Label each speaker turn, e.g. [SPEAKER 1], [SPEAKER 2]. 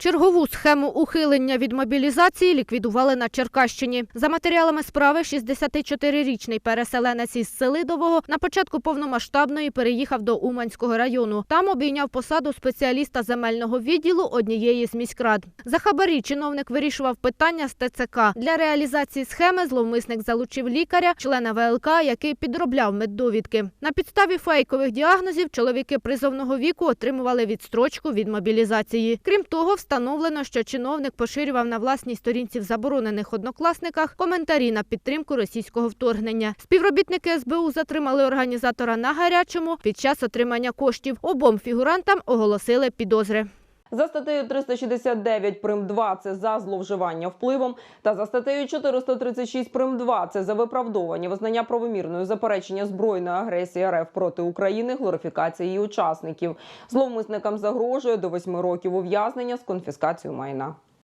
[SPEAKER 1] Чергову схему ухилення від мобілізації ліквідували на Черкащині. За матеріалами справи, 64-річний переселенець із Селидового на початку повномасштабної переїхав до Уманського району. Там обійняв посаду спеціаліста земельного відділу однієї з міськрад. За хабарі чиновник вирішував питання з ТЦК. Для реалізації схеми зловмисник залучив лікаря, члена ВЛК, який підробляв меддовідки. На підставі фейкових діагнозів чоловіки призовного віку отримували відстрочку від мобілізації. Крім того, встановлено, що чиновник поширював на власній сторінці в заборонених однокласниках коментарі на підтримку російського вторгнення. Співробітники СБУ затримали організатора на гарячому під час отримання коштів. Обом фігурантам оголосили підозри.
[SPEAKER 2] За статтею 369 прим 2 – це за зловживання впливом, та за статтею 436 прим 2 – це за виправдовування визнання правомірною заперечення збройної агресії РФ проти України, глорифікації її учасників. Зловмисникам загрожує до 8 років ув'язнення з конфіскацією майна.